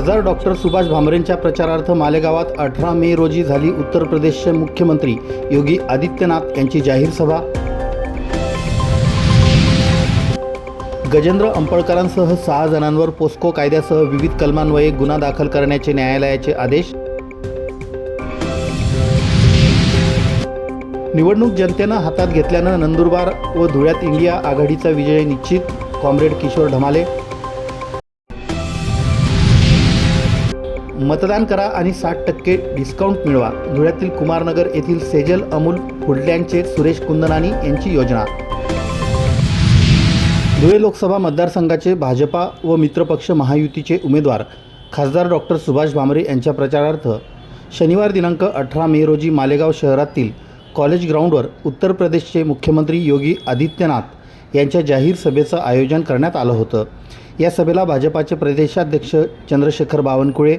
खासदार डॉक्टर सुभाष भामरेंच्या प्रचारार्थ मालेगावात अठरा मे रोजी झाली उत्तर प्रदेशचे मुख्यमंत्री योगी आदित्यनाथ यांची जाहीर सभा. गजेंद्र अंपळकरांसह सहा जणांवर पोस्को कायद्यासह विविध कलमान्वये गुन्हा दाखल करण्याचे न्यायालयाचे आदेश. निवडणूक जनतेनं हातात घेतल्यानं नंदुरबार व धुळ्यात इंडिया आघाडीचा विजय निश्चित. कॉम्रेड किशोर ढमाले मतदान करा आणि साठ टक्के डिस्काउंट मिळवा. धुळ्यातील कुमारनगर येथील सेजल अमूल फुडल्यांचे सुरेश कुंदनानी यांची योजना. धुळे लोकसभा मतदारसंघाचे भाजपा व मित्रपक्ष महायुतीचे उमेदवार खासदार डॉक्टर सुभाष भामरे यांच्या प्रचारार्थ शनिवार दिनांक अठरा मे रोजी मालेगाव शहरातील कॉलेज ग्राउंडवर उत्तर प्रदेशचे मुख्यमंत्री योगी आदित्यनाथ यांच्या जाहीर सभेचं आयोजन करण्यात आलं होतं. या सभेला भाजपाचे प्रदेशाध्यक्ष चंद्रशेखर बावनकुळे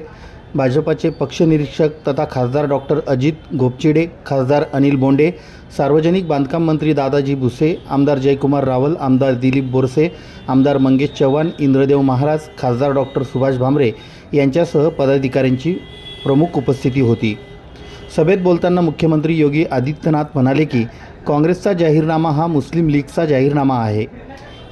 भाजपाचे पक्षनिरीक्षक तथा खासदार डॉक्टर अजित गोपचिडे खासदार अनिल बोंडे सार्वजनिक बांधकाम मंत्री दादाजी भुसे आमदार जयकुमार रावल आमदार दिलीप बोरसे आमदार मंगेश चव्हाण इंद्रदेव महाराज खासदार डॉक्टर सुभाष भामरे यांच्यासह पदाधिकाऱ्यांची प्रमुख उपस्थिती होती. सभेत बोलताना मुख्यमंत्री योगी आदित्यनाथ म्हणाले की काँग्रेसचा जाहीरनामा हा मुस्लिम लीगचा जाहीरनामा आहे.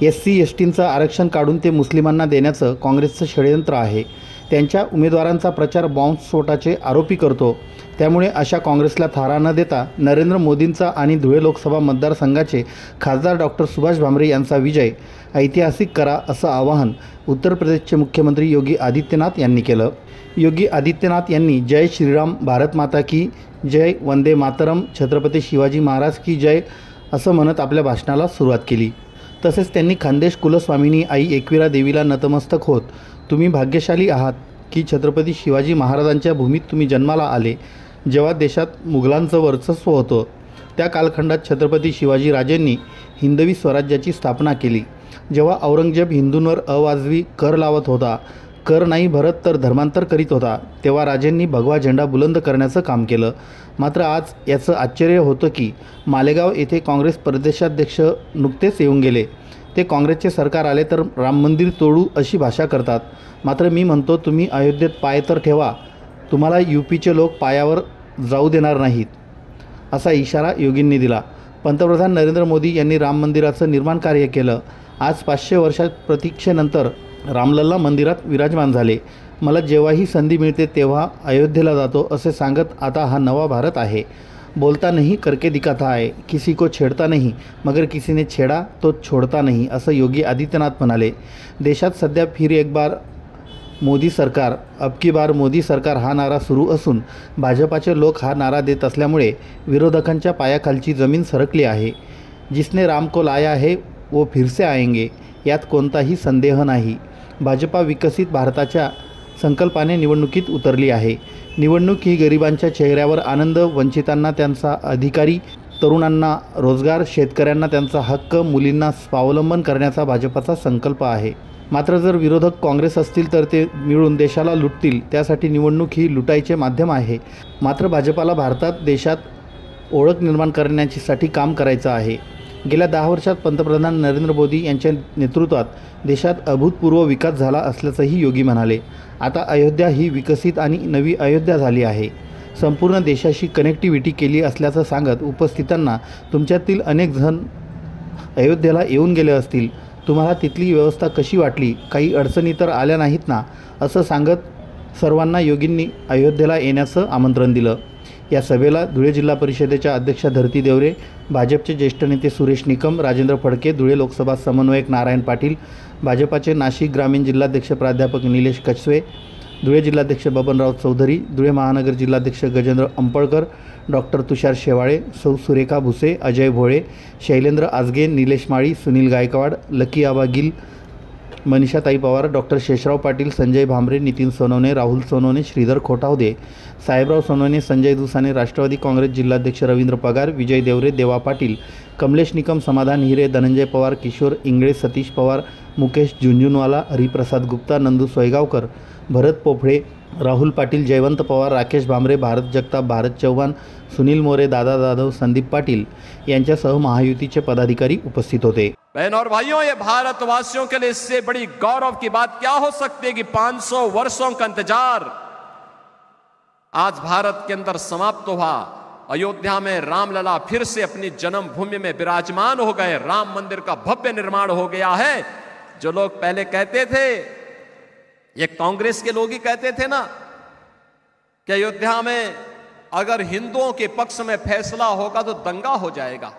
एस सी एस टींचं आरक्षण काढून ते मुस्लिमांना देण्याचं काँग्रेसचं षडयंत्र आहे. त्यांच्या उमेदवारांचा प्रचार बॉम्बस्फोटाचे आरोपी करतो. त्यामुळे अशा काँग्रेसला थारा न देता नरेंद्र मोदींचा आणि धुळे लोकसभा मतदारसंघाचे खासदार डॉक्टर सुभाष भामरे यांचा विजय. ऐतिहासिक करा असं आवाहन उत्तर प्रदेशचे मुख्यमंत्री योगी आदित्यनाथ यांनी केलं. योगी आदित्यनाथ यांनी जय श्रीराम भारत माता की जय वंदे मातरम छत्रपती शिवाजी महाराज की जय असं म्हणत आपल्या भाषणाला सुरुवात केली. तसेच त्यांनी खानदेश कुलस्वामिनी आई एकविरा देवीला नतमस्तक होत तुम्ही भाग्यशाली आहात की छत्रपती शिवाजी महाराजांच्या भूमीत तुम्ही जन्माला आले जेव्हा देशात मुघलांचं वर्चस्व होतं. त्या कालखंडात छत्रपती शिवाजीराजेंनी हिंदवी स्वराज्याची स्थापना केली जेव्हा औरंगजेब हिंदूंवर अवाजवी कर लावत होता. कर नाही भरत तर धर्मांतर करीत होता तेव्हा राजेंनी भगवा झेंडा बुलंद करण्याचं काम केलं. मात्र आज याचं आश्चर्य होतं की मालेगाव येथे काँग्रेस प्रदेशाध्यक्ष नुकतेच येऊन गेले. ते काँग्रेसचे सरकार आले तर राम मंदिर तोडू अशी भाषा करतात. मात्र मी म्हणतो तुम्ही अयोध्येत पाय तर ठेवा. तुम्हाला यू पीचे लोक पायावर जाऊ देणार नाहीत. असा इशारा योगींनी दिला. पंतप्रधान नरेंद्र मोदी यांनी राम मंदिराचं निर्माण कार्य केलं. आज पाचशे वर्षात प्रतीक्षेनंतर रामलल्ला मंदिरात विराजमान झाले. मला जेव्हाही संधी मिळते तेव्हा अयोध्येला जातो असे सांगत आता हा नवा भारत आहे. बोलता नहीं करके दिखाता है किसी को छेडता नहीं मगर किसी ने छेडा तो छोडता नहीं असं योगी आदित्यनाथ म्हणाले. देशात सध्या फिर एक बार मोदी सरकार अब की बार मोदी सरकार हा नारा सुरू असून भाजपाचे लोक हा नारा देत असल्यामुळे विरोधकांच्या पायाखालची जमीन सरकली आहे. जिसने राम को लाया है वो फिर से आएंगे यात कोणताही संदेह नाही. भाजपा विकसित भारताच्या संकल्पाने निवडणुकीत उतरली आहे. निवडणूक ही गरिबांच्या चेहऱ्यावर आनंद वंचितांना त्यांचा अधिकारी तरुणांना रोजगार शेतकऱ्यांना त्यांचा हक्क मुलींना स्वावलंबन करण्याचा भाजपाचा संकल्प आहे. मात्र जर विरोधक काँग्रेस असतील तर ते मिळून देशाला लुटतील. त्यासाठी निवडणूक ही लुटायचे माध्यम आहे. मात्र भाजपाला भारतात देशात ओळख निर्माण करण्यासाठी काम करायचं आहे. गेल्या दहा वर्षात पंतप्रधान नरेंद्र मोदी यांच्या नेतृत्वात देशात अभूतपूर्व विकास झाला असल्याचंही योगी म्हणाले. आता अयोध्या ही विकसित आणि नवी अयोध्या झाली आहे. संपूर्ण देशाशी कनेक्टिव्हिटी केली असल्याचं सांगत उपस्थितांना तुमच्यातील अनेक जण अयोध्येला येऊन गेले असतील. तुम्हाला तिथली व्यवस्था कशी वाटली? काही अडचणी तर आल्या नाहीत ना? असं सांगत सर्वांना योगींनी अयोध्येला येण्याचं आमंत्रण दिलं. या सभेला धुळे जिल्हा परिषदेच्या अध्यक्षा धरती देवरे भाजपचे ज्येष्ठ नेते सुरेश निकम राजेंद्र फडके धुळे लोकसभा समन्वयक नारायण पाटील भाजपाचे नाशिक ग्रामीण जिल्हाध्यक्ष प्राध्यापक निलेश कचवे धुळे जिल्हाध्यक्ष बबनराव चौधरी धुळे महानगर जिल्हाध्यक्ष गजेंद्र अंपळकर डॉक्टर तुषार शेवाळे सौ सुरेखा भुसे अजय भोळे शैलेंद्र आजगे निलेश माळी सुनील गायकवाड लकी आबा गिल मनीषाताई पवार डॉक्टर शेषराव पाटील संजय भांबरे नितीन सोनवणे राहुल सोनवणे श्रीधर खोटावदे साहेबराव सोनवणे संजय दुसाने राष्ट्रवादी काँग्रेस जिल्हाध्यक्ष रवींद्र पगार विजय देवरे देवा पाटील कमलेश निकम समाधान हिरे धनंजय पवार किशोर इंगळे सतीश पवार मुकेश झुंझुनवाला हरिप्रसाद गुप्ता नंदू सोयगावकर भरत पोफळे राहुल पाटील, जयवंत पवार, राकेश भामरे, भारत जगताप, भारत चव्हाण सुनील मोरे, दादा जाधव, संदीप पाटील यांच्यासह महायुतीचे पदाधिकारी उपस्थित होते. बहन और भाइयों, ये भारतवासियों के लिए इससे बड़ी गौरव की बात क्या हो सकती है कि 500 वर्षों का इंतज़ार आज भारत के अंदर समाप्त हुआ। अयोध्या में रामलला फिर से अपनी जन्मभूमि में विराजमान हो गए। राम मंदिर का भव्य निर्माण हो गया है। जो लोग पहले कहते थे ये कांग्रेस के लोग ही कहते थे ना कि अयोध्या में अगर हिंदुओं के पक्ष में फैसला होगा तो दंगा हो जाएगा।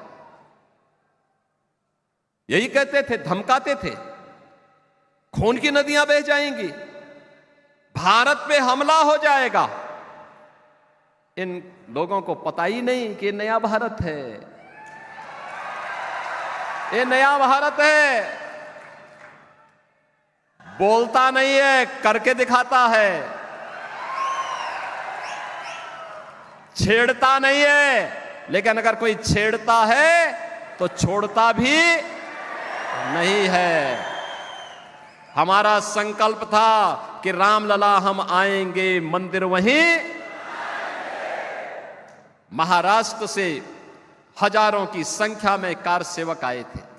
यही कहते थे, धमकाते थे। खून की नदियाँ बह जाएँगी। भारत पे हमला हो जाएगा। इन लोगों को पता ही नहीं कि नया भारत है। ये नया भारत है। बोलता नहीं है, करके दिखाता है। छेड़ता नहीं है, लेकिन अगर कोई छेड़ता है तो छोड़ता भी नहीं है। हमारा संकल्प था कि रामलला हम आएँगे मंदिर वहीं। महाराष्ट्र से हज़ारों की संख्या में कार सेवक आए थे।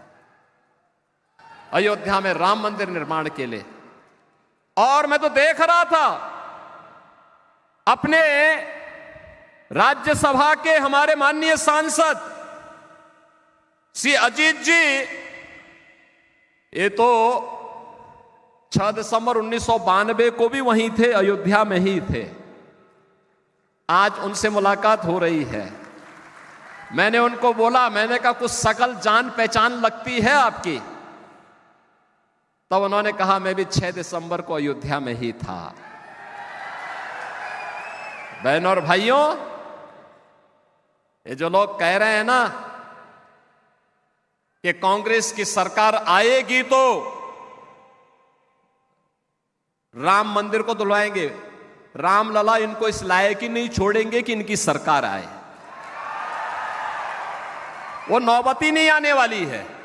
अयोध्या में राम मंदिर निर्माण के लिए। और मैं तो देख रहा था, अपने राज्यसभा के हमारे माननीय सांसद श्री अजीत जी, ये तो 6 दिसंबर उन्नीस सौ बानवे को भी वहीं थे, अयोध्या में ही थे। आज उनसे मुलाकात हो रही है। मैंने उनको बोला, मैंने कहा, कुछ सकल जान पहचान लगती है आपकी? तब तो उन्होंने कहा, मैं भी 6 दिसंबर को अयोध्या में ही था। बहनों और भाइयों, ये जो लोग कह रहे हैं ना कि कांग्रेस की सरकार आएगी तो राम मंदिर को दुलवाएँगे रामलला इनको इस लायक ही नहीं छोड़ेंगे कि इनकी सरकार आए। वो नौबती नहीं आने वाली है।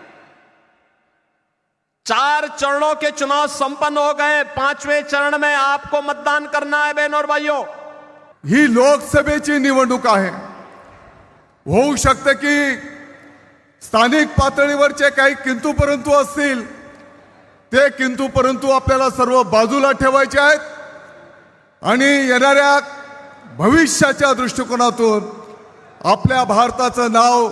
चार चरणों के चुनाव संपन्न हो गए। पांचवें चरण में आपको मतदान करना है बहन और भाइयों। ही लोकसभेची निवडणूक आहे। होऊ शकतं की स्थानिक पातळीवरचे काही किंतू परंतु असतील ते किंतू परंतु आपल्याला सर्व बाजूला ठेवायचे आहेत आणि येणाऱ्या भविष्याच्या दृष्टिकोनातून आपल्या भारताचं नाव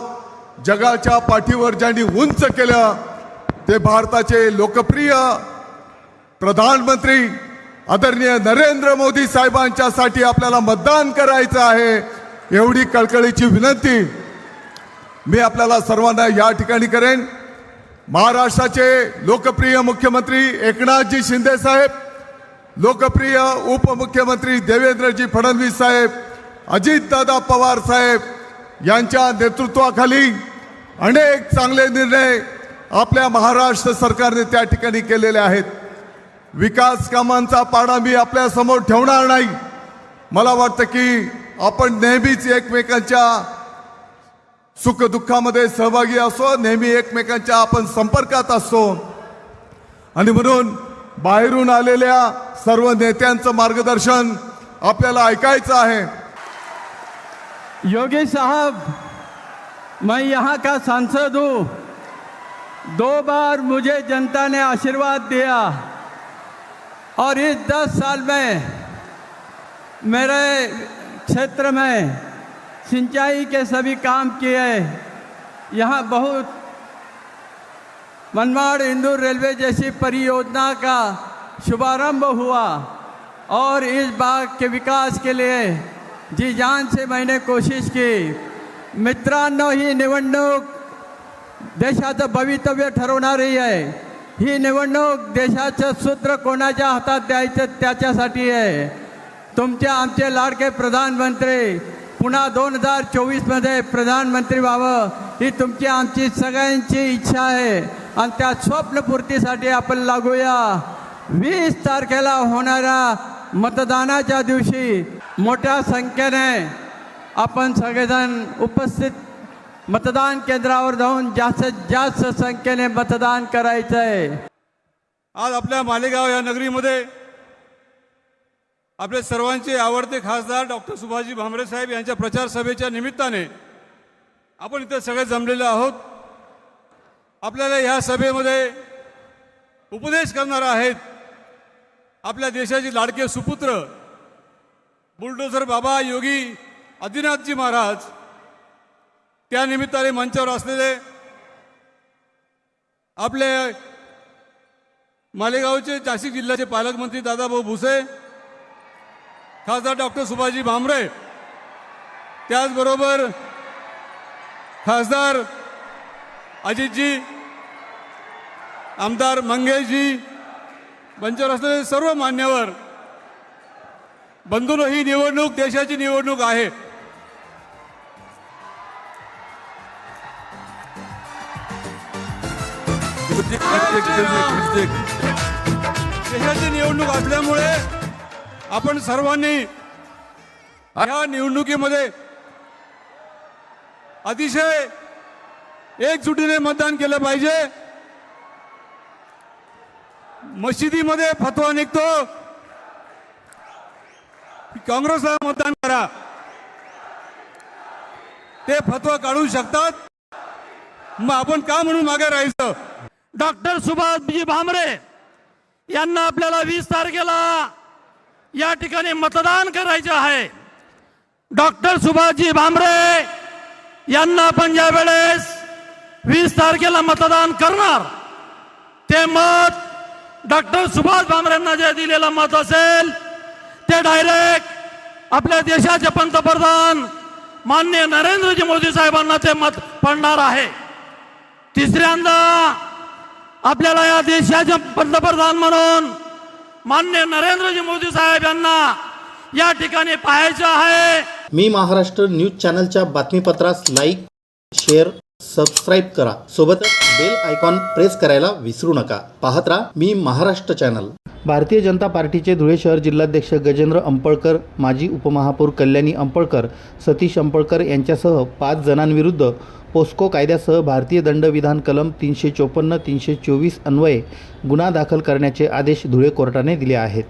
जगाच्या पाठीवर ज्यांनी उंच केलं ते भारताचे लोकप्रिय प्रधानमंत्री आदरणीय नरेंद्र मोदी साहेबांच्यासाठी आपल्याला मतदान करायचं आहे एवढी कळकळीची विनंती मी आपल्याला सर्वांना या ठिकाणी करेन. महाराष्ट्राचे लोकप्रिय मुख्यमंत्री एकनाथजी शिंदे साहेब लोकप्रिय उपमुख्यमंत्री देवेंद्रजी फडणवीस साहेब अजितदादा पवार साहेब यांच्या नेतृत्वाखाली अनेक चांगले निर्णय आपल्या महाराष्ट्र सरकारने त्या ठिकाणी केलेले आहेत. विकास कामांचा पाडा मी आपल्यासमोर ठेवणार नाही. मला वाटतं की आपण नेहमीच एकमेकांच्या सुखदुःखामध्ये सहभागी असो नेहमी एकमेकांच्या आपण संपर्कात असतो आणि म्हणून बाहेरून आलेल्या सर्व नेत्यांचं मार्गदर्शन आपल्याला ऐकायचं आहे. योगेश साहब मैं यहाँ का सांसद हूँ। दो बार मुझे जनता ने आशीर्वाद दिया और इस दस साल में मेरे क्षेत्र में सिंचाई के सभी काम किए। यहाँ बहुत मनमाड़ इंदौर रेलवे जैसी परियोजना का शुभारंभ हुआ और इस बाग के विकास के लिए जी जान से मैंने कोशिश की। मित्रांनो ही निवडणूक देशाचं भवितव्य ठरवणारी आहे. ही निवडणूक देशाचं सूत्र कोणाच्या हातात द्यायचं त्याच्यासाठी आहे. तुमचे आमचे लाडके प्रधानमंत्री पुन्हा दोन हजार चोवीसमध्ये प्रधानमंत्री व्हावं ही तुमची आमची सगळ्यांची इच्छा आहे. आणि त्या स्वप्नपूर्तीसाठी आपण लागूया. वीस तारखेला होणाऱ्या मतदानाच्या दिवशी मोठ्या संख्येने आपण सगळेजण उपस्थित मतदान केंद्रावर जाऊन जास्तीत जास्त संख्येने मतदान करायचं आहे आज आपल्या मालेगाव या नगरीमध्ये आपले सर्वांचे आवडते खासदार डॉक्टर सुभाषजी भामरे साहेब यांच्या प्रचार सभेच्या निमित्ताने आपण इथं सगळे जमलेले आहोत. आपल्याला ह्या सभेमध्ये उपदेश करणार आहेत आपल्या देशाचे लाडके सुपुत्र बुलडोझर बाबा योगी आदिनाथजी महाराज. त्या निमित्ताने मंचावर असलेले आपले मालेगावचे नाशिक जिल्ह्याचे पालकमंत्री दादाभाऊ भुसे खासदार डॉक्टर सुभाषजी भामरे त्याचबरोबर खासदार अजितजी आमदार मंगेशजी मंचावर असलेले सर्व मान्यवर बंधून ही निवडणूक देशाची निवडणूक आहे. देशाची निवडणूक असल्यामुळे आपण सर्वांनी या निवडणुकीमध्ये अतिशय एकजुटीने मतदान केलं पाहिजे. मशिदीमध्ये फतवा निघतो. काँग्रेसला मतदान करा. ते फतवा काढू शकतात. मग आपण का म्हणून मागे राहायचं? डॉक्टर सुभाषजी भामरे यांना आपल्याला वीस तारखेला या ठिकाणी मतदान करायचे आहे. डॉक्टर सुभाषजी भामरे यांना आपण ज्या वेळेस वीस तारखेला मतदान करणार ते मत डॉक्टर सुभाष भामरेंना जे दिलेलं मत असेल ते डायरेक्ट आपल्या देशाचे पंतप्रधान माननीय नरेंद्रजी मोदी साहेबांना ते मत पडणार आहे. तिसऱ्यांदा आपल्याला या देशाचे पंतप्रधान म्हणून मान्य नरेंद्रजी मोदी साहेब यांना या ठिकाणी पाहायचं आहे. मी महाराष्ट्र न्यूज चॅनलच्या बातमीपत्रास लाईक शेअर सबस्क्राईब करा. सोबतच बेल आयकॉन प्रेस करायला विसरू नका. पाहत राहा मी महाराष्ट्र चॅनल. भारतीय जनता पार्टीचे धुळे शहर जिल्हाध्यक्ष गजेंद्र अंपळकर माजी उपमहापौर कल्याणी अंपळकर सतीश अंपळकर यांच्यासह पाच जणांविरुद्ध पोस्को कायद्यासह भारतीय दंडविधान कलम तीनशे चोपन्न तीनशे चोवीस अन्वये गुन्हा दाखल करण्याचे आदेश धुळे कोर्टाने दिले आहेत.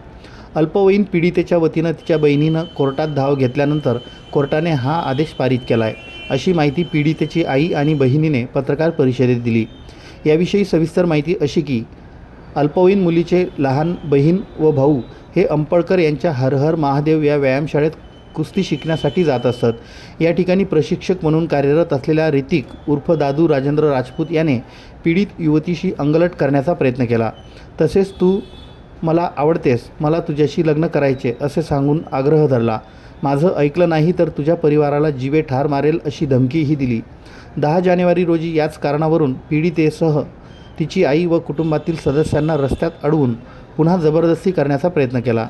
अल्पवयीन पीडितेच्या वतीनं तिच्या बहिणीनं कोर्टात धाव घेतल्यानंतर कोर्टाने हा आदेश पारित केला आहे अशी माहिती पीडितेची आई आणि बहिणीने पत्रकार परिषदेत दिली. याविषयी सविस्तर माहिती अशी की अल्पवयीन मुलीचे लहान बहीण व भाऊ हे अंपळकर यांच्या हर हर महादेव या व्यायामशाळेत कुस्ती शिकण्यासाठी जात असत. या ठिकाणी प्रशिक्षक म्हणून कार्यरत असलेल्या ऋतिक उर्फ दादू राजेंद्र राजपूत याने पीडित युवतीशी अंगलट करण्याचा प्रयत्न केला. तसेच तू मला आवडतेस. मला तुझ्याशी लग्न करायचे असे सांगून आग्रह धरला. माझं ऐकलं नाही तर तुझ्या परिवाराला जीवे ठार मारेल अशी धमकीही दिली. दहा जानेवारी रोजी याच कारणावरून पीडितेसह तिची आई व कुटुंबातील सदस्यांना रस्त्यात अडवून पुन्हा जबरदस्ती करण्याचा प्रयत्न केला.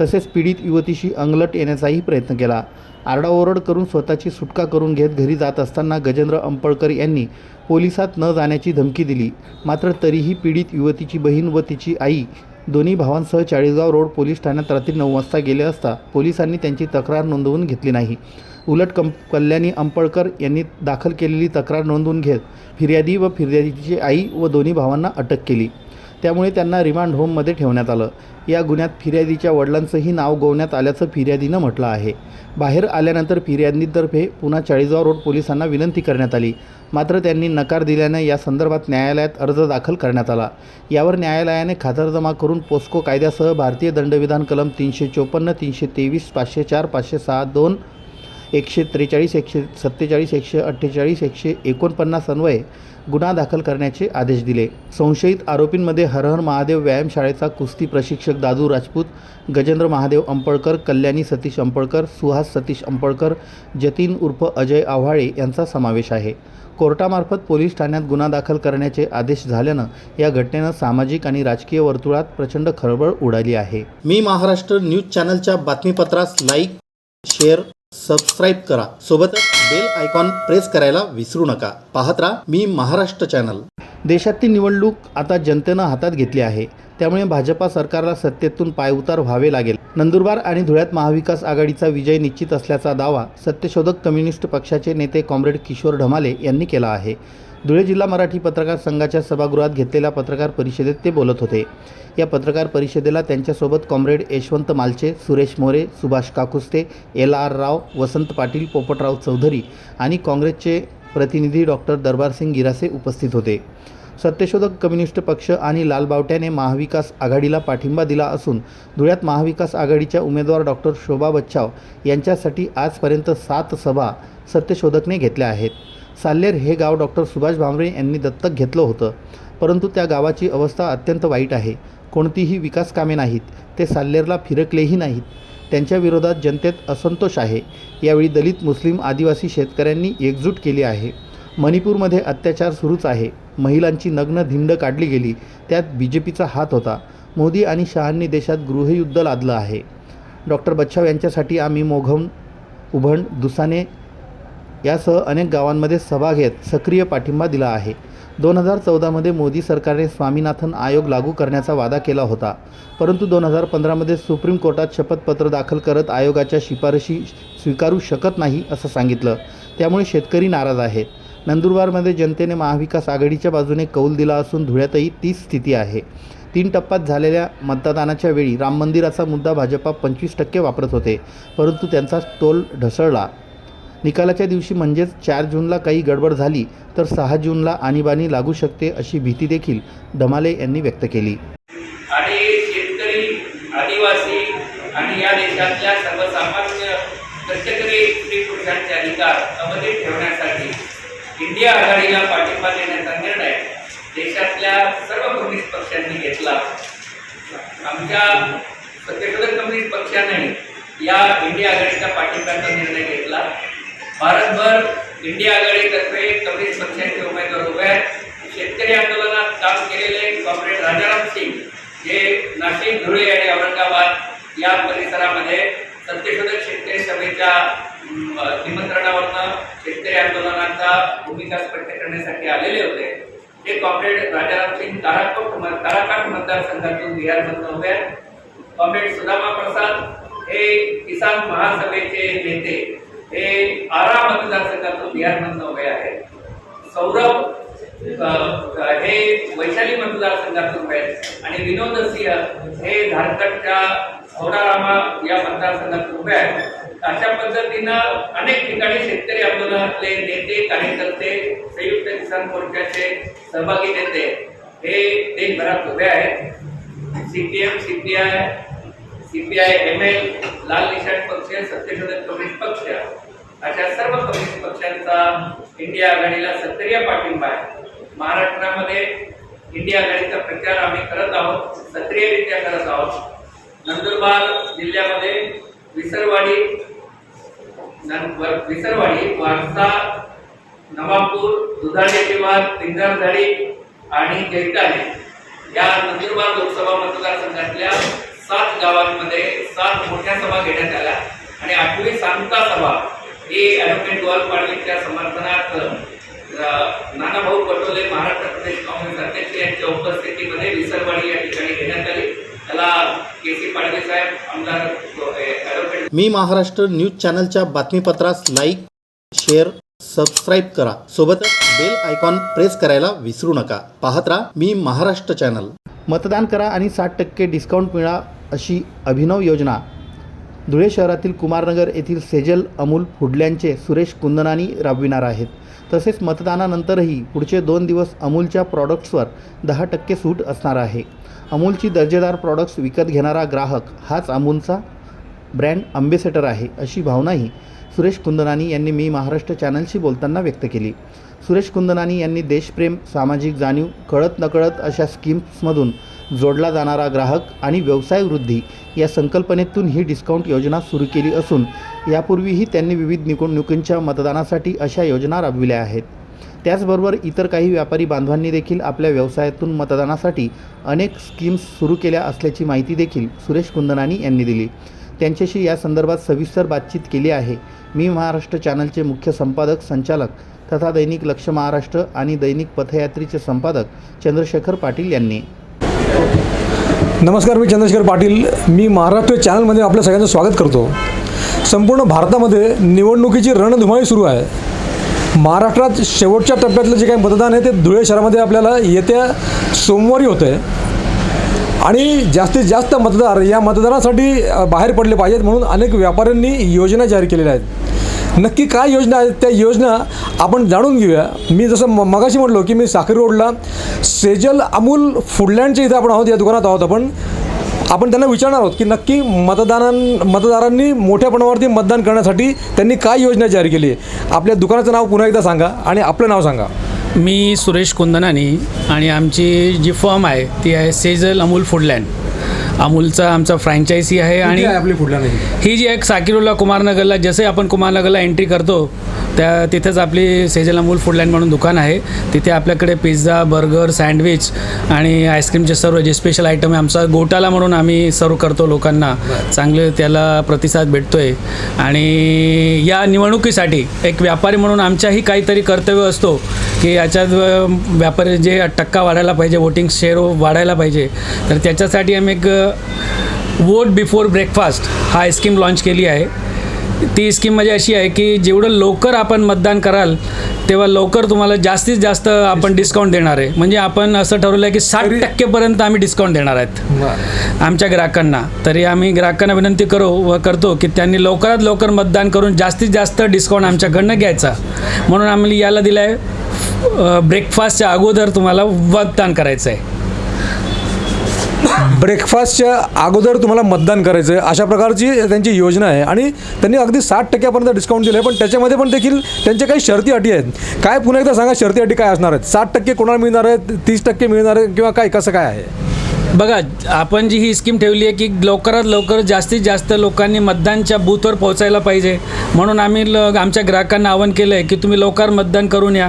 तसेच पीडित युवतीशी अंगलट येण्याचाही प्रयत्न केला. आरडाओरड करून स्वतःची सुटका करून घेत घरी जात असताना गजेंद्र अंपळकर यांनी पोलिसात न जाण्याची धमकी दिली. मात्र तरीही पीडित युवतीची बहीण व तिची आई दोन्ही भावांसह चाळीसगाव रोड पोलीस ठाण्यात रात्री नऊ वाजता गेले असता पोलिसांनी त्यांची तक्रार नोंदवून घेतली नाही. उलट कं कल्याणी अंपळकर यांनी दाखल केलेली तक्रार नोंदवून घेत फिर्यादी व फिर्यादीची आई व दोन्ही भावांना अटक केली. त्यामुळे त्यांना रिमांड होममध्ये ठेवण्यात आलं. या गुन्ह्यात फिर्यादीच्या वडिलांचंही नाव गोवण्यात आल्याचं फिर्यादीनं म्हटलं आहे. बाहेर आल्यानंतर फिर्यादीतर्फे पुन्हा चाळीसगाव रोड पोलिसांना विनंती करण्यात आली. मात्र त्यांनी नकार दिल्यानं या संदर्भात न्यायालयात अर्ज दाखल करण्यात आला. यावर न्यायालयाने खातरजमा करून पोस्को कायद्यासह भारतीय दंडविधान कलम तीनशे चोपन्न तीनशे तेवीस पाचशे चार पाचशे सहा दोन एकशे त्रेचाळीस एकशे सत्तेचाळीस एकशे अठ्ठेचाळीस एकशे एकोणपन्नास अन्वये गुन्हा दाखल करण्याचे आदेश दिले. संशयित आरोपींमध्ये हरहर महादेव व्यायामशाळेचा कुस्ती प्रशिक्षक दादू राजपूत गजेंद्र महादेव अंपळकर कल्याणी सतीश अंपळकर सुहास सतीश अंपळकर जतीन उर्फ अजय आव्हाळे यांचा समावेश आहे. कोर्टामार्फत पोलीस ठाण्यात गुन्हा दाखल करण्याचे आदेश झाल्यानं या घटनेनं सामाजिक आणि राजकीय वर्तुळात प्रचंड खळबळ उडाली आहे. मी महाराष्ट्र न्यूज चॅनलच्या बातमीपत्रास लाईक शेअर सबस्क्राईब करा. सोबतच बेल आयकॉन प्रेस करायला विसरू नका. पाहत राहा मी महाराष्ट्र चॅनल देशातील निवडणूक आता जनतेनं हातात घेतली आहे. त्यामुळे भाजपा सरकारला सत्तेतून पायउतार व्हावे लागेल. नंदुरबार आणि धुळ्यात महाविकास आघाडीचा विजय निश्चित असल्याचा दावा सत्यशोधक कम्युनिस्ट पक्षाचे नेते कॉम्रेड किशोर ढमाले यांनी केला आहे. धुळे जिल्हा मराठी पत्रकार संघाच्या सभागृहात घेतलेल्या पत्रकार परिषदेत ते बोलत होते. या पत्रकार परिषदेला त्यांच्यासोबत comrade Yashwant Malche Suresh More Subhash Kakuste L R Rao Vasant Patil Poptrao Chaudhari आणि काँग्रेसचे प्रतिनिधी डॉक्टर दरबारसिंग गिरासे उपस्थित होते. सत्यशोधक कम्युनिस्ट पक्ष आणि लाल बावट्याने महाविकास आघाडीला पाठिंबा दिला असून धुळ्यात महाविकास आघाडीच्या उमेदवार डॉक्टर शोभा बच्चाव यांच्यासाठी आजपर्यंत सात सभा सत्यशोधकने घेतल्या आहेत. साल्लेर हे गाव डॉक्टर सुभाष भामरे यांनी दत्तक घेतलं होतं. परंतु त्या गावाची अवस्था अत्यंत वाईट आहे. कोणतीही विकास कामे नाहीत. ते साल्लेरला फिरकलेही नाहीत. त्यांच्या विरोधात जनतेत असंतोष आहे. यावेळी दलित मुस्लिम आदिवासी शेतकऱ्यांनी एकजूट केली आहे. मणिपूरमध्ये अत्याचार सुरूच आहे. महिलांची नग्न धिंड काढली गेली. त्यात बी जे पीचा हात होता. मोदी आणि शहांनी देशात गृहयुद्ध लादलं आहे. डॉक्टर बच्छाव यांच्यासाठी आम्ही मोघम उभण दुसाने यासह अनेक गावांमध्ये सभा घेत सक्रिय पाठिंबा दिला आहे. दोन हजार चौदामध्ये मोदी सरकारने स्वामीनाथन आयोग लागू करण्याचा वादा केला होता. परंतु दोन हजार पंधरामध्ये सुप्रीम कोर्टात शपथपत्र दाखल करत आयोगाच्या शिफारशी स्वीकारू शकत नाही असं सांगितलं. त्यामुळे शेतकरी नाराज आहेत. नंदुरबारमध्ये जनतेने महाविकास आघाडीच्या बाजूने कौल दिला असून धुळ्यातही तीच स्थिती आहे. तीन टप्प्यात झालेल्या मतदानाच्या वेळी राम मंदिराचा मुद्दा भाजपा पंचवीस टक्के वापरत होते. परंतु त्यांचा तोल ढसळला. निकालाच्या दिवशी म्हणजेच चार जूनला काही गडबड झाली तर सहा जूनला आणीबाणी लागू शकते अशी भीती देखील धमाले यांनी व्यक्त केली. आणि शेतकरी आदिवासी आणि या देशातल्या सर्वसामान्य कष्टकरी स्त्री पुरुषांचे अधिकार अबाधित ठेवण्यासाठी इंडिया आघाडीला पाठिंबा देण्याचा निर्णय देशातल्या सर्व कम्युनिस्ट पक्षांनी घेतला. आमच्या सत्यशोधक कम्युनिस्ट पक्षाने या इंडिया आघाडीच्या पाठिंब्याचा निर्णय घेतला. भारतभर इंडिया आघाडीतर्फे कम्युनिस्ट पक्षाचे उमेदवार उभे आहेत. शेतकरी आंदोलनात काम केलेले कॉम्रेड राजाराम सिंग हे नाशिक धुळे आणि औरंगाबाद या परिसरामध्ये सत्यशोधक शेतकरी सभेच्या निमंत्रणावरनं शेतकरी आंदोलनाचा भूमिका स्पष्ट करण्यासाठी आलेले होते. ते कॉम्रेड राजाराम सिंग काराकोट काराकाट मतदारसंघातून बिहारमधून उभे आहेत. कॉम्रेड सुदामा प्रसाद हे किसान महासभेचे नेते. हे आरा मतदारसंघातून बिहारमधनं उभे आहेत. सौरभ हे वैशाली मतदारसंघातून उभे आहेत. आणि विनोद सिंह हे झारखंडच्या औरारामा या मतदारसंघातून उभे आहेत. अशा पद्धतीनं अनेक ठिकाणी शेतकरी आंदोलनातले नेते कार्यकर्ते संयुक्त किसान मोर्चाचे सहभागी नेते हे देशभरात उभे आहेत. CPM CPI CPI M L Lal Nishan Paksha सत्यशोधक कम्युनिस्ट पक्ष अशा सर्व कम्युनिस्ट पक्षांचा इंडिया आघाडीला सक्रिय पाठिंबा आहे. महाराष्ट्रामध्ये इंडिया आघाडीचा प्रचार आम्ही करत आहोत सक्रियरित्या करत आहोत. नंदुरबार जिल्ह्यामध्ये विसरवाडी विसरवाडी वारसा नवापूर दुधाडे किंवा पिंजारझाडी आणि जैताने या नंदुरबार लोकसभा मतदारसंघातल्या सात गावांमध्ये सात मोठ्या सभा घेण्यात आल्या. आणि आठवी शांता सभा ही ॲडव्होकेट गोवाल पाडवीच्या समर्थनार्थ अ, नानाभाऊ पटोले महाराष्ट्र प्रदेश काँग्रेस अध्यक्ष यांच्या उपस्थितीमध्ये विसरवाडी या ठिकाणी घेण्यात आली. त्याला के सी पाडवे साहेब आमदार ॲडव्होकेट मी महाराष्ट्र न्यूज चॅनलच्या बातमीपत्रास लाईक शेअर सबस्क्राईब करा. सोबतच बेल आयकॉन प्रेस करायला विसरू नका. पाहत राहा मी महाराष्ट्र चॅनल. मतदान करा आणि साठ टक्के डिस्काउंट मिळा. अशी अभिनव योजना. धुळे शहरातील कुमारनगर येथील सेजल अमूल फुडल्यांचे सुरेश कुंदनानी राबविणार आहेत. तसेच मतदानानंतरही पुढचे दोन दिवस अमूलच्या प्रॉडक्ट्सवर दहा टक्के सूट असणार आहे. अमूलची दर्जेदार प्रॉडक्ट्स विकत घेणारा ग्राहक हाच अमूलचा ब्रँड अम्बेसेटर आहे अशी भावनाही सुरेश कुंदनानी यांनी मी महाराष्ट्र चॅनलशी बोलताना व्यक्त केली. सुरेश कुंदनानी यांनी देशप्रेम सामाजिक जाणीव कळत नकळत अशा स्कीम्समधून जोडला जाणारा ग्राहक आणि व्यवसाय वृद्धी या संकल्पनेतून ही डिस्काउंट योजना सुरू केली असून यापूर्वीही त्यांनी विविध निवडणुकींच्या मतदानासाठी अशा योजना राबविल्या आहेत. त्याचबरोबर इतर काही व्यापारी बांधवांनी देखील आपल्या व्यवसायातून मतदानासाठी अनेक स्कीम्स सुरू केल्या असल्याची माहिती देखील सुरेश कुंदनानी यांनी दिली. त्यांच्याशी या संदर्भात सविस्तर बातचीत केली आहे. मी महाराष्ट्र चॅनलचे मुख्य संपादक संचालक तथा दैनिक लक्ष महाराष्ट्र आणि दैनिक पथयात्रीचे संपादक चंद्रशेखर पाटील यांनी. नमस्कार मी चंद्रशेखर पाटील. मी महाराष्ट्र चॅनलमध्ये आपल्या सगळ्यांचं स्वागत करतो. संपूर्ण भारतामध्ये निवडणुकीची रणधुमाळी सुरू आहे. महाराष्ट्रात शेवटच्या टप्प्यातलं जे काही मतदान आहे ते धुळे शहरामध्ये आपल्याला येत्या सोमवारी होतं आहे आणि जास्तीत जास्त मतदार या मतदानासाठी बाहेर पडले पाहिजेत म्हणून अनेक व्यापाऱ्यांनी योजना जाहीर केलेल्या आहेत. नक्की काय योजना आहेत त्या योजना आपण जाणून घेऊया. मी जसं म मगाशी म्हटलो की मी साखर रोडला सेजल अमूल फूडलँडच्या इथं आपण आहोत या दुकानात आहोत आपण. आपण त्यांना विचारणार आहोत की नक्की मतदानां मतदारांनी मोठ्या प्रमाणावरती मतदान करण्यासाठी त्यांनी काय योजना जाहीर केली आहे? आपल्या दुकानाचं नाव पुन्हा एकदा सांगा आणि आपलं नाव सांगा. मी सुरेश कुंदनानी आणि आमची जी फर्म आहे ती आहे सेजल अमूल फूडलँड. अमूलचा आमचा फ्रँचायसी आहे आणि आपली फूडलँड ही जी एक साकिरोला कुमारनगरला जसे आपण कुमारनगरला एंट्री करतो त्या तिथेच आपली सेजल अमूल फूडलँड म्हणून दुकान आहे. तिथे आपल्याकडे पिझ्झा बर्गर सँडविच आणि आईस्क्रीमचे सर्व जे स्पेशल आयटम आहे आमचा गोटाला म्हणून आम्ही सर्व करतो लोकांना. चांगले त्याला प्रतिसाद भेटतो आहे आणि या निवडणुकीसाठी एक व्यापारी म्हणून आमच्याही काहीतरी कर्तव्य असतो की याच्यात व्यापारी जे टक्का वाढायला पाहिजे वोटिंग शेअर वाढायला पाहिजे तर त्याच्यासाठी आम्ही एक वोट बिफोर ब्रेकफास्ट हा स्कीम लॉन्च केली आहे. ती स्कीम म्हणजे अशी आहे की जेवढं लवकर आपण मतदान कराल तेव्हा लवकर तुम्हाला जास्तीत जास्त आपण डिस्काउंट देणार आहे. म्हणजे आपण असं ठरवलं आहे की साठ टक्केपर्यंत आम्ही डिस्काउंट देणार आहेत. आमच्या ग्राहकांना. तरी आम्ही ग्राहकांना विनंती करू व करतो की त्यांनी लवकरात लवकर मतदान करून जास्तीत जास्त डिस्काउंट आमच्याकडनं घ्यायचा. म्हणून आम्ही याला दिलं आहे ब्रेकफास्टच्या अगोदर तुम्हाला मतदान करायचं आहे ब्रेकफास्टच्या अगोदर तुम्हाला मतदान करायचं आहे अशा प्रकारची त्यांची योजना आहे आणि त्यांनी अगदी साठ टक्क्यापर्यंत डिस्काउंट दिलं आहे पण त्याच्यामध्ये पण देखील त्यांच्या काही शर्ती अटी आहेत. काय पुन्हा एकदा सांगा शर्ती अटी काय असणार आहेत? साठ टक्के कोणाला मिळणार आहेत? तीस टक्के मिळणार आहे किंवा काय कसं काय आहे? बघा आपण जी ही स्कीम ठेवली आहे की लवकरात लवकर जास्तीत जास्त लोकांनी मतदानच्या बूथवर पोहोचायला पाहिजे. म्हणून आम्ही ल आमच्या ग्राहकांना आवाहन केलं आहे की तुम्ही लवकर मतदान करून या.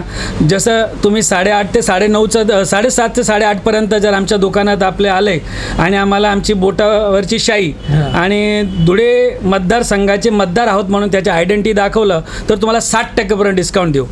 जसं तुम्ही साडेआठ ते साडेनऊचं साडेसात ते साडेआठपर्यंत जर आमच्या दुकानात आपले आले आणि आम्हाला आमची बोटावरची शाई आणि धुळे मतदारसंघाचे मतदार आहोत म्हणून त्याचे आयडेंटिटी दाखवलं तर तुम्हाला साठ टक्केपर्यंत डिस्काउंट देऊ.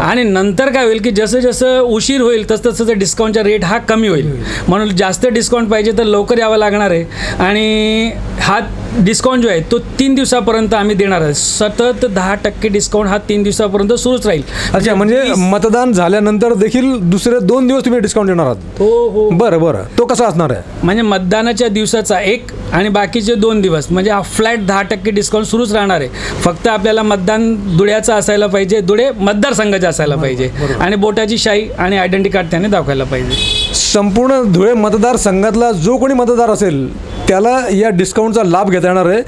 आणि नंतर काय होईल की जसं जसं उशीर होईल तसं तसं डिस्काउंटचा रेट हा कमी होईल. म्हणून जास्त डिस्काउंट पाहिजे तर लवकर यावं लागणार आहे. आणि हा डिस्काउंट जो आहे तो तीन दिवसापर्यंत आम्ही देणार आहे. सतत दहा टक्के डिस्काउंट हा तीन दिवसापर्यंत सुरूच राहील. अच्छा म्हणजे मतदान झाल्यानंतर देखील दुसरे दोन दिवस तुम्ही डिस्काउंट देणार आहात? हो हो. बरं बरं. तो कसा असणार आहे? म्हणजे मतदानाच्या दिवसाचा एक आणि बाकीचे दोन दिवस. म्हणजे हा फ्लॅट दहा टक्के डिस्काउंट सुरूच राहणार आहे. फक्त आपल्याला मतदान धुळ्याचं असायला पाहिजे धुळे मतदारसंघाचं असायला पाहिजे. आणि बोटाची शाई आणि आयडेंटिटी कार्ड त्याने दाखवायला पाहिजे. संपूर्ण धुळे मतदारसंघातला जो कोणी मतदार असेल त्याला या डिस्काउंटचा लाभ घेता येणार आहे.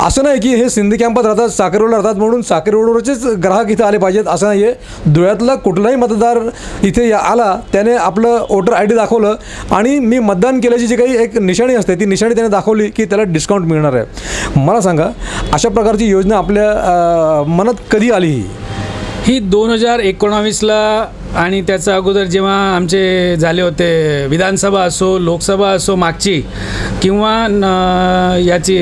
असं नाही की हे सिंधी कॅम्पात राहतात साखर रोडला राहतात म्हणून साखर रोडवरचेच ग्राहक इथं आले पाहिजेत असं नाही आहे धुळ्यातला कुठलाही मतदार इथे या आला त्याने आपलं वोटर आय डी दाखवलं आणि मी मतदान केल्याची जी काही एक निशाणी असते ती निशाणी त्याने दाखवली की त्याला डिस्काउंट मिळणार आहे. मला सांगा अशा प्रकारची योजना आपल्या मनात कधी आली ही? ही दोन हजार एकोणावीसला आणि त्याचं अगोदर जेव्हा आमचे झाले होते विधानसभा असो लोकसभा असो मागची किंवा न याची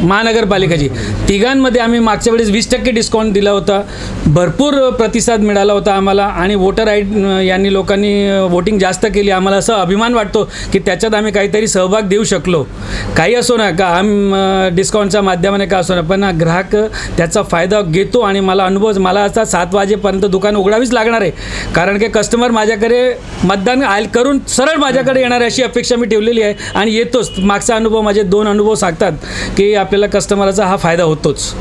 महानगरपालिकाची तिघांमध्ये आम्ही मागच्या वेळेस वीस टक्के डिस्काउंट दिला होता. भरपूर प्रतिसाद मिळाला होता आम्हाला आणि वोटर आय यांनी लोकांनी वोटिंग जास्त केली. आम्हाला असं अभिमान वाटतो की त्याच्यात आम्ही काहीतरी सहभाग देऊ शकलो. काही असो ना का आम डिस्काउंटच्या माध्यमाने का असो ना पण ग्राहक त्याचा फायदा घेतो आणि मला अनुभव मला आता सात वाजेपर्यंत दुकान उघडावीच लागणार आहे. कारण की कस्टमर माझ्याकडे मतदान आयल करून सरळ माझ्याकडे येणार अशी अपेक्षा मी ठेवलेली आहे आणि येतोच. मागचा अनुभव माझे दोन अनुभव सांगतात की आपल्याला कस्टमरचा हा फायदा होतोच.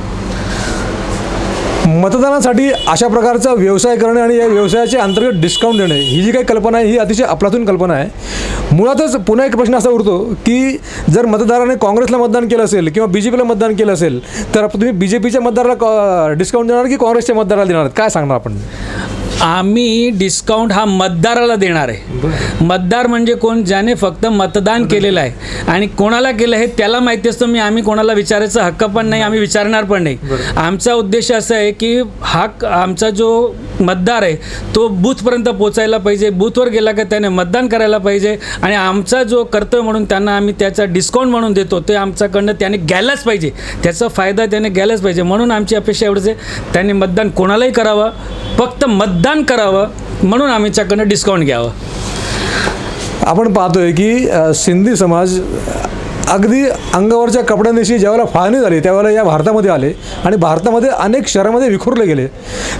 मतदानासाठी अशा प्रकारचा व्यवसाय करणे आणि या व्यवसायाच्या अंतर्गत डिस्काउंट देणे ही जी काही कल्पना आहे ही अतिशय अफलातून कल्पना आहे. मुळातच पुन्हा एक प्रश्न असा उरतो की जर मतदाराने काँग्रेसला मतदान केलं असेल किंवा बी जे पीला मतदान केलं असेल तर तुम्ही बी जे पीच्या मतदाराला डिस्काउंट देणार की काँग्रेसच्या मतदाराला देणार? काय सांगणार आपण? आम्ही डिस्काउंट हा मतदाराला देणार आहे. मतदार म्हणजे कोण? ज्याने फक्त मतदान केलेलं आहे. आणि कोणाला केलं हे त्याला माहिती असतं. मी आम्ही कोणाला विचारायचा हक्क पण नाही आम्ही विचारणार पण नाही. आमचा उद्देश असा आहे की हा क- आमचा जो मतदार आहे तो बूथपर्यंत पोचायला पाहिजे. बूथवर गेला का त्याने मतदान करायला पाहिजे. आणि आमचा जो कर्तव्य म्हणून त्यांना आम्ही त्याचा डिस्काउंट म्हणून देतो ते आमच्याकडनं त्याने घ्यायलाच पाहिजे. त्याचा फायदा त्याने घ्यायलाच पाहिजे. म्हणून आमची अपेक्षा एवढंच आहे त्यांनी मतदान कोणालाही करावं फक्त मतदान करावं म्हणून आमच्याकडनं डिस्काउंट घ्यावं. आपण पाहतोय की सिंधी समाज अगदी अंगावरच्या कपड्यांविषयी ज्यावेळेला फाळणी झाली त्यावेळेला या भारतामध्ये आले आणि भारतामध्ये अनेक शहरामध्ये विखुरले गेले.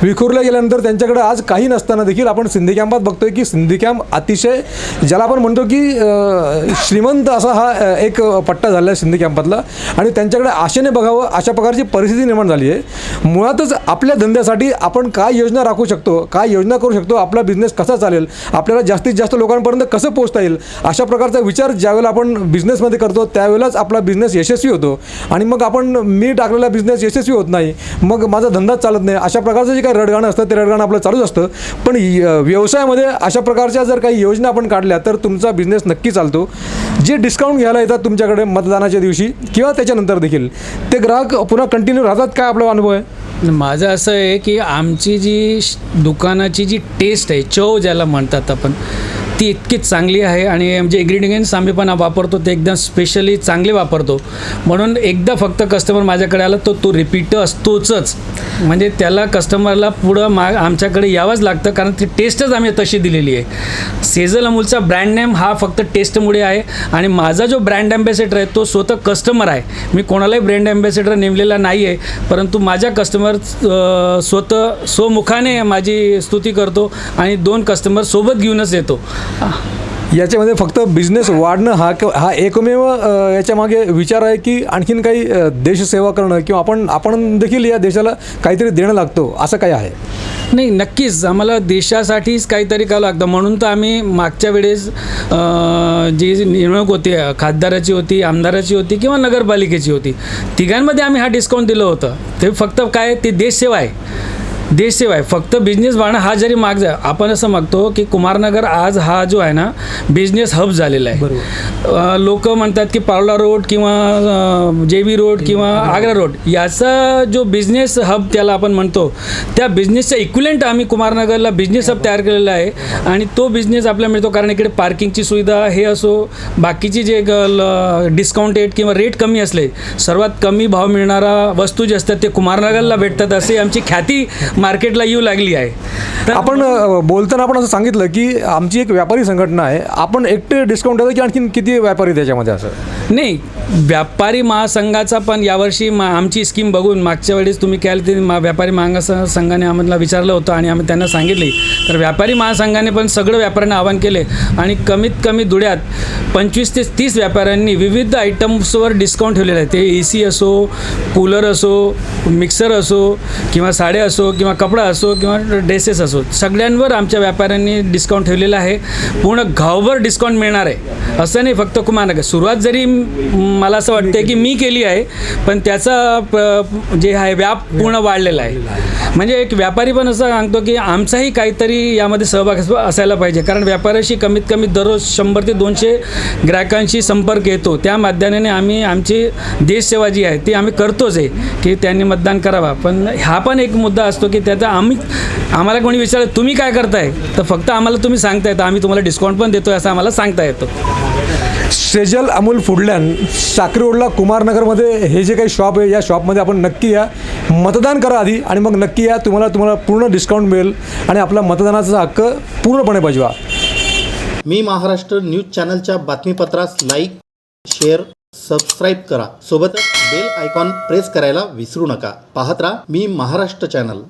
विखुरले गेल्यानंतर त्यांच्याकडे आज काही नसताना देखील आपण सिंधी कॅम्पात बघतोय की सिंधी कॅम्प अतिशय ज्याला आपण म्हणतो की श्रीमंत असा हा एक पट्टा झाला आहे सिंधी कॅम्पातला आणि त्यांच्याकडे आशेने बघावं अशा प्रकारची परिस्थिती निर्माण झाली आहे. मुळातच आपल्या धंद्यासाठी आपण काय योजना राखू शकतो काय योजना करू शकतो आपला बिझनेस कसा चालेल आपल्याला जास्तीत जास्त लोकांपर्यंत कसं पोहोचता येईल अशा प्रकारचा विचार ज्यावेळेला आपण बिझनेसमध्ये करतो त्यावेळेलाच आपला बिझनेस यशस्वी होतो. आणि मग आपण मी टाकलेला बिझनेस यशस्वी होत नाही. मग माझा धंदाच चालत नाही. अशा प्रकारचं जे काही रडगाणं असतं ते रडगाणं आपलं चालूच असतं. पण य- व्यवसायामध्ये अशा प्रकारच्या जर काही योजना आपण काढल्या तर तुमचा बिझनेस नक्की चालतो. जे डिस्काउंट घ्यायला येतात तुमच्याकडे मतदानाच्या दिवशी किंवा त्याच्यानंतर देखील ते ग्राहक पुन्हा कंटिन्यू राहतात काय आपला अनुभव आहे? माझं असं आहे की आमची जी श- दुकानाची जी टेस्ट आहे चव ज्याला म्हणतात आपण ती इतकी चांगली आहे आणि म्हणजे इन्ग्रेडियंट्स आम्ही पण वापरतो ते एकदम स्पेशली चांगले वापरतो. म्हणून एकदा फक्त कस्टमर माझ्याकडे आला तो तो रिपीट असतोच म्हणजे त्याला कस्टमरला पुढं मा आमच्याकडे यावंच लागतं कारण ती टेस्टच आम्ही तशी दिलेली आहे. सेझल अमूलचा ब्रँड नेम हा फक्त टेस्टमुळे आहे आणि माझा जो ब्रँड ॲम्बॅसेडर आहे तो स्वतः कस्टमर आहे. मी कोणालाही ब्रँड ॲम्बॅसेडर नेमलेला नाही आहे परंतु माझ्या कस्टमर स्वतः स्वमुखाने माझी स्तुती करतो आणि दोन कस्टमर सोबत घेऊनच येतो. याच्यामध्ये फक्त बिझनेस वाढणं हा क- हा एकमेव याच्यामागे विचार आहे की आणखीन काही देशसेवा करणं किंवा आपण आपण देखील या देशाला काहीतरी देणं लागतो असं काही आहे? नाही नक्कीच. आम्हाला देशासाठीच काहीतरी करावं लागतं. म्हणून तर आम्ही मागच्या वेळेस जी जी निवडणूक होती खासदाराची होती आमदाराची होती किंवा नगरपालिकेची होती तिघांमध्ये आम्ही हा डिस्काउंट दिलं होतं. ते फक्त काय ते देशसेवा आहे. देशसेवा आहे. फक्त बिझनेस वाढणं हा जरी माग जा आपण असं मागतो की कुमारनगर आज हा जो आहे ना बिझनेस हब झालेला आहे. लोक म्हणतात की पावला रोड किंवा जे बी रोड किंवा आग्रा रोड याचा जो बिझनेस हब त्याला आपण म्हणतो त्या बिझनेसचा इक्विलेंट आम्ही कुमारनगरला बिझनेस हब तयार केलेला आहे. आणि तो बिझनेस आपल्याला मिळतो कारण इकडे पार्किंगची सुविधा हे असो बाकीची जे डिस्काउंट रेट किंवा रेट कमी असले सर्वात कमी भाव मिळणारा वस्तू जे असतात ते कुमारनगरला भेटतात असे आमची ख्याती मार्केटला येऊ लागली आहे. तर आपण बोलताना आपण असं सांगितलं की आमची एक व्यापारी संघटना आहे. आपण एकटे डिस्काउंट देतो की आणखीन किती व्यापारी त्याच्यामध्ये असं? नाही व्यापारी महासंघाचा पण यावर्षी मा आमची स्कीम बघून मागच्या वेळेस तुम्ही केलं ते मा व्यापारी महासंघ संघाने आम्हाला विचारलं होतं आणि आम्ही त्यांना सांगितले. तर व्यापारी महासंघाने पण सगळं व्यापाऱ्यांना आवाहन केले आणि कमीत कमी धुळ्यात पंचवीस ते तीस व्यापाऱ्यांनी विविध आयटम्सवर डिस्काउंट ठेवलेलं आहे ते ए सी असो कूलर असो मिक्सर असो किंवा साड्या असो किंवा कपडा असो किंवा ड्रेसेस असो सगळ्यांवर आमच्या व्यापाऱ्यांनी डिस्काउंट ठेवलेला आहे. पूर्ण घावभर डिस्काउंट मिळणार आहे. असं नाही फक्त कुमारनगर. सुरुवात जरी मला असं वाटतं की मी केली आहे पण त्याचा प- जे आहे व्याप पूर्ण वाढलेला आहे. म्हणजे एक व्यापारी पण असं सांगतो की आमचाही काहीतरी यामध्ये सहभाग असायला पाहिजे. कारण व्यापाऱ्याशी कमीत कमी दररोज शंभर ते दोनशे ग्राहकांशी संपर्क येतो. त्या माध्यमाने आम्ही आमची देशसेवा जी आहे ती आम्ही करतोच आहे की त्यांनी मतदान करावा. पण हा पण एक मुद्दा असतो की त्याचा आम्ही आम्हाला कोणी विचारलं तुम्ही काय करताय? तर फक्त आम्हाला तुम्ही सांगता येतं आम्ही तुम्हाला डिस्काउंट पण देतो असं आम्हाला सांगता येतं. सेजल अमूल फूडलँड साक्री रोडला कुमारनगरमध्ये हे जे काही शॉप आहे या शॉपमध्ये आपण नक्की या. मतदान करा आधी आणि मग नक्की या. तुम्हाला तुम्हाला पूर्ण डिस्काउंट मिळेल आणि आपला मतदानाचा हक्क पूर्णपणे बजवा. मी महाराष्ट्र न्यूज चॅनलच्या बातमीपत्रास लाईक शेअर सबस्क्राईब करा. सोबतच बेल आयकॉन प्रेस करायला विसरू नका. पाहत राहा मी महाराष्ट्र चॅनल.